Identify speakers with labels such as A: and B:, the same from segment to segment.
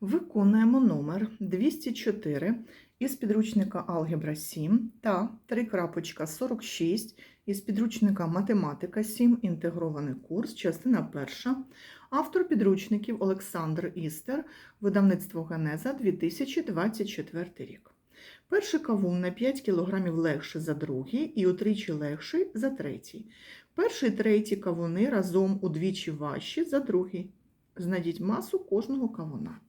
A: Виконуємо номер 204 із підручника Алгебра 7 та 3.46 із підручника Математика 7. Інтегрований курс, частина 1. Автор підручників Олександр Істер, видавництво Генеза 2024 рік. Перший кавун на 5 кг легший за другий і утричі легший за третій. Перший і третій кавуни разом удвічі важчі за другий. Знайдіть масу кожного кавуна.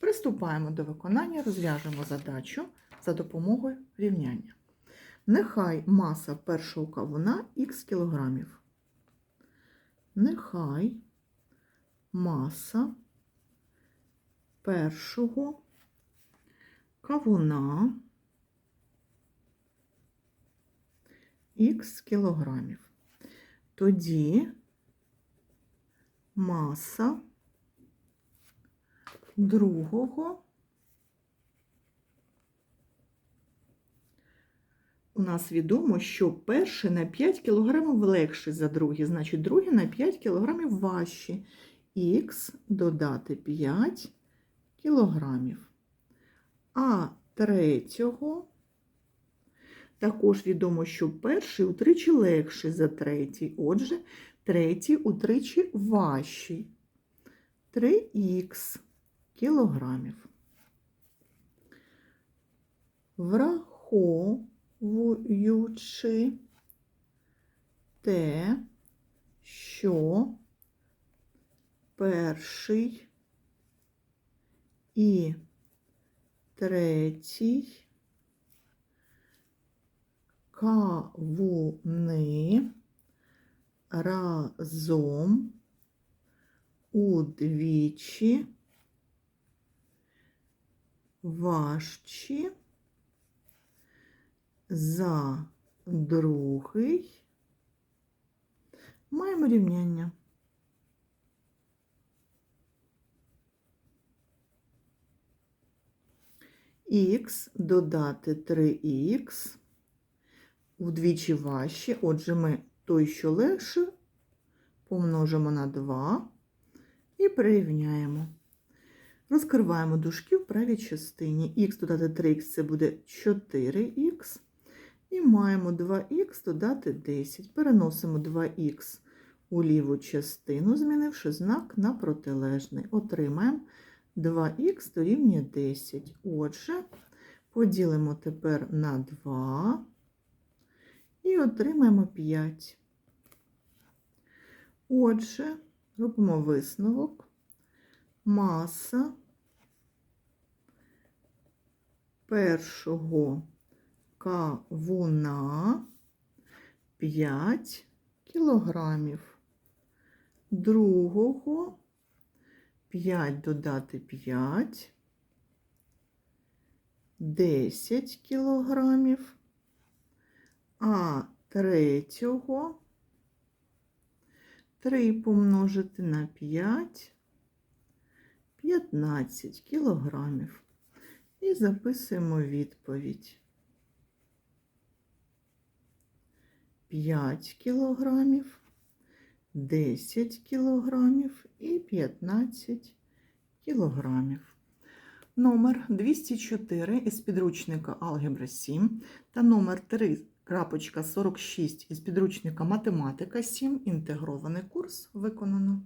A: Приступаємо до виконання, розв'яжемо задачу за допомогою рівняння. Нехай маса першого кавуна х кілограмів. Нехай маса першого кавуна х кілограмів. Тоді маса другого у нас відомо, що перший на 5 кг легший за другий, значить другий на 5 кг важчий. Х додати 5 кг. А третього також відомо, що перший утричі легший за третій. Отже, третій утричі важчий. 3х кілограмів. Враховуючи те, що перший і третій кавуни разом удвічі важчі за другий. Маємо рівняння. Х додати 3х вдвічі важче. Отже, ми той, що легше, помножимо на 2 і прирівняємо. Розкриваємо дужки в правій частині. Х додати 3х це буде 4х. І маємо 2х додати 10. Переносимо 2х у ліву частину, змінивши знак на протилежний. Отримаємо 2х дорівнює 10. Отже, поділимо тепер на 2 і отримаємо 5. Отже, робимо висновок. Маса першого кавуна 5 кілограмів, другого 5 додати 5, 10 кілограмів, а третього 3 помножити на 5 15 кілограмів. І записуємо відповідь. 5 кілограмів, 10 кілограмів і 15 кілограмів. Номер 204 із підручника Алгебра 7 та номер 3.46 із підручника Математика 7. Інтегрований курс виконано.